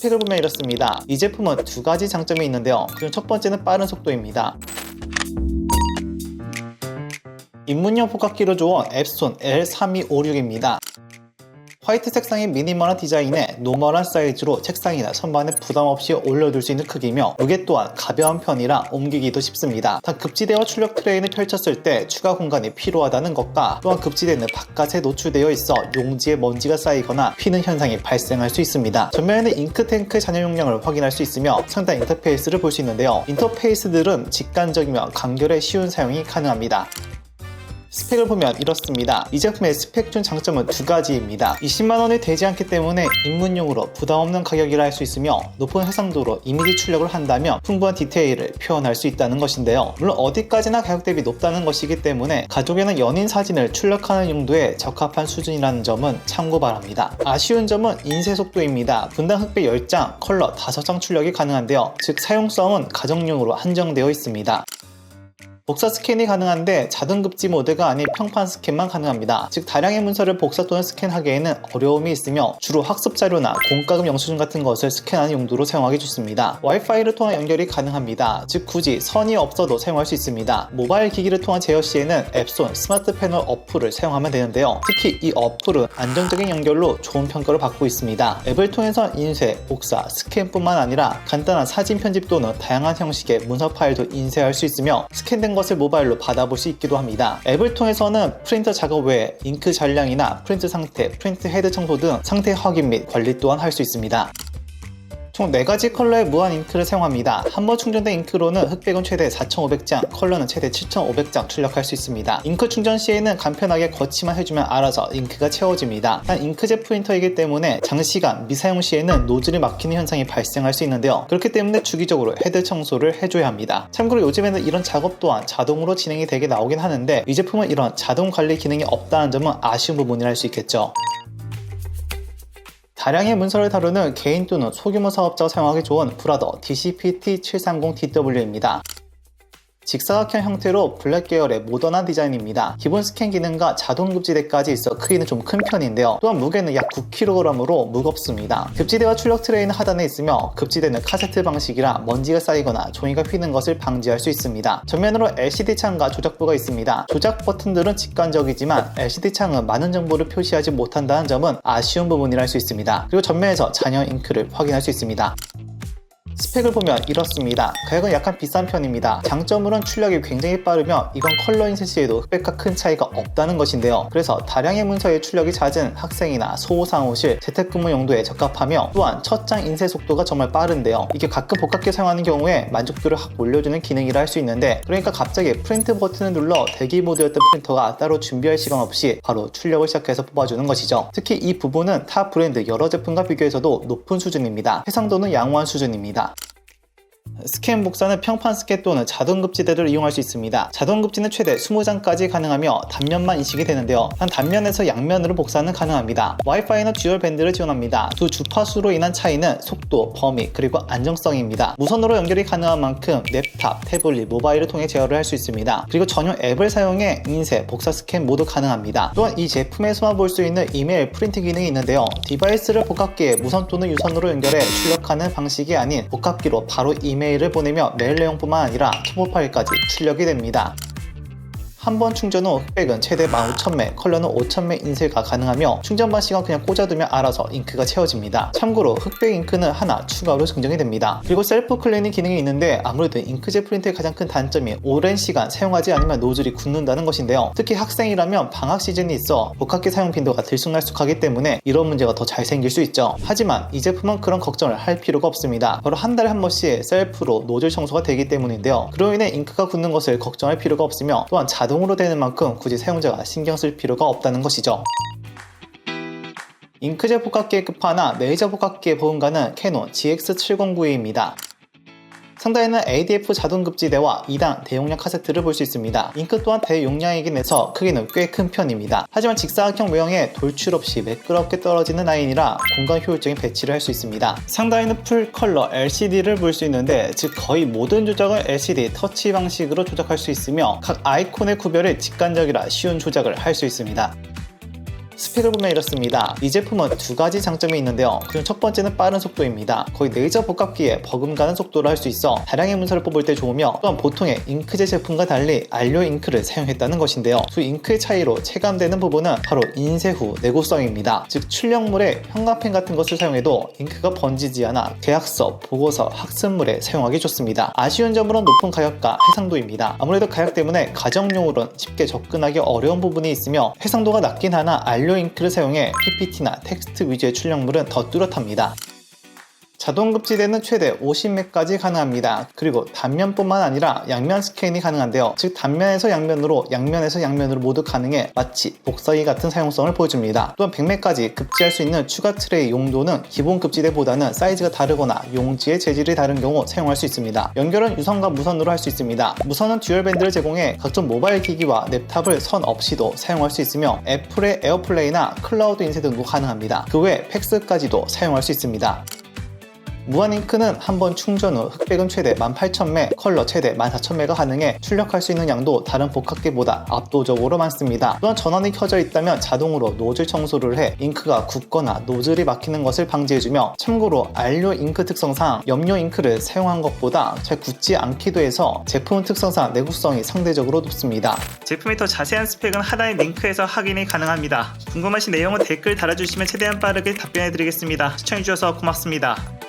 스펙을 보면 이렇습니다. 이 제품은 두 가지 장점이 있는데요. 그중 첫 번째는 빠른 속도입니다. 입문용 복합기로 좋은 앱손 L3256입니다. 화이트 색상의 미니멀한 디자인에 노멀한 사이즈로 책상이나 선반에 부담 없이 올려둘 수 있는 크기며 무게 또한 가벼운 편이라 옮기기도 쉽습니다. 단 급지대와 출력 트레이를 펼쳤을 때 추가 공간이 필요하다는 것과 또한 급지대는 바깥에 노출되어 있어 용지에 먼지가 쌓이거나 휘는 현상이 발생할 수 있습니다. 전면에는 잉크탱크 잔여 용량을 확인할 수 있으며 상단 인터페이스를 볼 수 있는데요. 인터페이스들은 직관적이며 간결에 쉬운 사용이 가능합니다. 스펙을 보면 이렇습니다. 이 제품의 스펙 중 장점은 두 가지입니다. 20만원이 되지 않기 때문에 입문용으로 부담 없는 가격이라 할 수 있으며 높은 해상도로 이미지 출력을 한다면 풍부한 디테일을 표현할 수 있다는 것인데요. 물론 어디까지나 가격 대비 높다는 것이기 때문에 가족이나 연인 사진을 출력하는 용도에 적합한 수준이라는 점은 참고 바랍니다. 아쉬운 점은 인쇄 속도입니다. 분당 흑백 10장, 컬러 5장 출력이 가능한데요. 즉 사용성은 가정용으로 한정되어 있습니다. 복사 스캔이 가능한데 자동급지 모드가 아닌 평판 스캔만 가능합니다. 즉 다량의 문서를 복사 또는 스캔하기에는 어려움이 있으며 주로 학습 자료나 공과금 영수증 같은 것을 스캔하는 용도로 사용하기 좋습니다. 와이파이를 통한 연결이 가능합니다. 즉 굳이 선이 없어도 사용할 수 있습니다. 모바일 기기를 통한 제어 시에는 앱손 스마트 패널 어플을 사용하면 되는데요. 특히 이 어플은 안정적인 연결로 좋은 평가를 받고 있습니다. 앱을 통해서 인쇄, 복사, 스캔뿐만 아니라 간단한 사진 편집 또는 다양한 형식의 문서 파일도 인쇄할 수 있으며 스캔된 것을 모바일로 받아볼 수 있기도 합니다. 앱을 통해서는 프린터 작업 외에 잉크 잔량이나 프린트 상태, 프린트 헤드 청소 등 상태 확인 및 관리 또한 할 수 있습니다. 총 4가지 컬러의 무한 잉크를 사용합니다. 한 번 충전된 잉크로는 흑백은 최대 4,500장, 컬러는 최대 7,500장 출력할 수 있습니다. 잉크 충전 시에는 간편하게 거치만 해주면 알아서 잉크가 채워집니다. 단 잉크젯 프린터이기 때문에 장시간 미사용 시에는 노즐이 막히는 현상이 발생할 수 있는데요. 그렇기 때문에 주기적으로 헤드 청소를 해줘야 합니다. 참고로 요즘에는 이런 작업 또한 자동으로 진행이 되게 나오긴 하는데 이 제품은 이런 자동 관리 기능이 없다는 점은 아쉬운 부분이라 할 수 있겠죠. 다량의 문서를 다루는 개인 또는 소규모 사업자가 사용하기 좋은 브라더 DCPT730DW입니다. 직사각형 형태로 블랙 계열의 모던한 디자인입니다. 기본 스캔 기능과 자동 급지대까지 있어 크기는 좀 큰 편인데요. 또한 무게는 약 9kg으로 무겁습니다. 급지대와 출력 트레이는 하단에 있으며 급지대는 카세트 방식이라 먼지가 쌓이거나 종이가 휘는 것을 방지할 수 있습니다. 전면으로 LCD 창과 조작부가 있습니다. 조작 버튼들은 직관적이지만 LCD 창은 많은 정보를 표시하지 못한다는 점은 아쉬운 부분이라 할 수 있습니다. 그리고 전면에서 잔여 잉크를 확인할 수 있습니다. 스펙을 보면 이렇습니다. 가격은 약간 비싼 편입니다. 장점으로는 출력이 굉장히 빠르며 이건 컬러 인쇄 시에도 흑백과 큰 차이가 없다는 것인데요. 그래서 다량의 문서의 출력이 잦은 학생이나 소상호실, 재택근무 용도에 적합하며 또한 첫 장 인쇄 속도가 정말 빠른데요. 이게 가끔 복합기 사용하는 경우에 만족도를 확 올려주는 기능이라 할 수 있는데 그러니까 갑자기 프린트 버튼을 눌러 대기 모드였던 프린터가 따로 준비할 시간 없이 바로 출력을 시작해서 뽑아주는 것이죠. 특히 이 부분은 타 브랜드 여러 제품과 비교해서도 높은 수준입니다. 해상도는 양호한 수준입니다. 스캔 복사는 평판 스캔 또는 자동급지대를 이용할 수 있습니다. 자동급지는 최대 20장까지 가능하며 단면만 인식이 되는데요. 한 단면에서 양면으로 복사는 가능합니다. 와이파이는 듀얼 밴드를 지원합니다. 두 주파수로 인한 차이는 속도, 범위, 그리고 안정성입니다. 무선으로 연결이 가능한 만큼 랩탑, 태블릿, 모바일을 통해 제어를 할 수 있습니다. 그리고 전용 앱을 사용해 인쇄, 복사 스캔 모두 가능합니다. 또한 이 제품에서만 볼 수 있는 이메일 프린트 기능이 있는데요. 디바이스를 복합기에 무선 또는 유선으로 연결해 출력하는 방식이 아닌 복합기로 바로 이메일 이메일을 보내며 메일 내용뿐만 아니라 투보 파일까지 출력이 됩니다. 한 번 충전 후 흑백은 최대 15,000매, 컬러는 5,000매 인쇄가 가능하며 충전반 시간 그냥 꽂아두면 알아서 잉크가 채워집니다. 참고로 흑백 잉크는 하나 추가로 증정이 됩니다. 그리고 셀프 클리닝 기능이 있는데 아무래도 잉크젯 프린트의 가장 큰 단점이 오랜 시간 사용하지 않으면 노즐이 굳는다는 것인데요. 특히 학생이라면 방학 시즌이 있어 복합기 사용 빈도가 들쑥날쑥하기 때문에 이런 문제가 더 잘 생길 수 있죠. 하지만 이 제품은 그런 걱정을 할 필요가 없습니다. 바로 한 달에 한 번씩 셀프로 노즐 청소가 되기 때문인데요. 그로 인해 잉크가 굳는 것을 걱정할 필요가 없으며 또한 자동 으로 되는 만큼 굳이 사용자가 신경 쓸 필요가 없다는 것이죠. 잉크젯 복합기의 끝판왕 레이저 복합기의 보험가는 캐논 GX709입니다. 상단에는 ADF 자동급지대와 2단 대용량 카세트를 볼 수 있습니다. 잉크 또한 대용량이긴 해서 크기는 꽤 큰 편입니다. 하지만 직사각형 모형에 돌출 없이 매끄럽게 떨어지는 라인이라 공간 효율적인 배치를 할 수 있습니다. 상단에는 풀 컬러 LCD를 볼 수 있는데 즉 거의 모든 조작을 LCD 터치 방식으로 조작할 수 있으며 각 아이콘의 구별이 직관적이라 쉬운 조작을 할 수 있습니다. 스펙을 보면 이렇습니다. 이 제품은 두 가지 장점이 있는데요. 그중 첫 번째는 빠른 속도입니다. 거의 레이저 복합기에 버금가는 속도로 할수 있어 다량의 문서를 뽑을 때 좋으며 또한 보통의 잉크젯 제품과 달리 알료 잉크를 사용했다는 것인데요. 두 잉크의 차이로 체감되는 부분은 바로 인쇄 후 내구성입니다. 즉 출력물에 형광펜 같은 것을 사용해도 잉크가 번지지 않아 계약서, 보고서, 학습물에 사용하기 좋습니다. 아쉬운 점으로는 높은 가격과 해상도입니다. 아무래도 가격 때문에 가정용으로는 쉽게 접근하기 어려운 부분이 있으며 해상도가 낮긴 하나 알료 잉크를 사용해 PPT나 텍스트 위주의 출력물은 더 뚜렷합니다. 자동 급지대는 최대 50맥까지 가능합니다. 그리고 단면뿐만 아니라 양면 스캔이 가능한데요. 즉 단면에서 양면으로, 양면에서 양면으로 모두 가능해 마치 복사기 같은 사용성을 보여줍니다. 또한 100맥까지 급지할 수 있는 추가 트레이 용도는 기본 급지대보다는 사이즈가 다르거나 용지의 재질이 다른 경우 사용할 수 있습니다. 연결은 유선과 무선으로 할 수 있습니다. 무선은 듀얼 밴드를 제공해 각종 모바일 기기와 랩탑을 선 없이도 사용할 수 있으며 애플의 에어플레이나 클라우드 인쇄 등도 가능합니다. 그 외 팩스까지도 사용할 수 있습니다. 무한 잉크는 한 번 충전 후 흑백은 최대 18,000매, 컬러 최대 14,000매가 가능해 출력할 수 있는 양도 다른 복합기보다 압도적으로 많습니다. 또한 전원이 켜져 있다면 자동으로 노즐 청소를 해 잉크가 굳거나 노즐이 막히는 것을 방지해주며 참고로 알료 잉크 특성상 염료 잉크를 사용한 것보다 잘 굳지 않기도 해서 제품 특성상 내구성이 상대적으로 높습니다. 제품의 더 자세한 스펙은 하단의 링크에서 확인이 가능합니다. 궁금하신 내용은 댓글 달아주시면 최대한 빠르게 답변해드리겠습니다. 시청해주셔서 고맙습니다.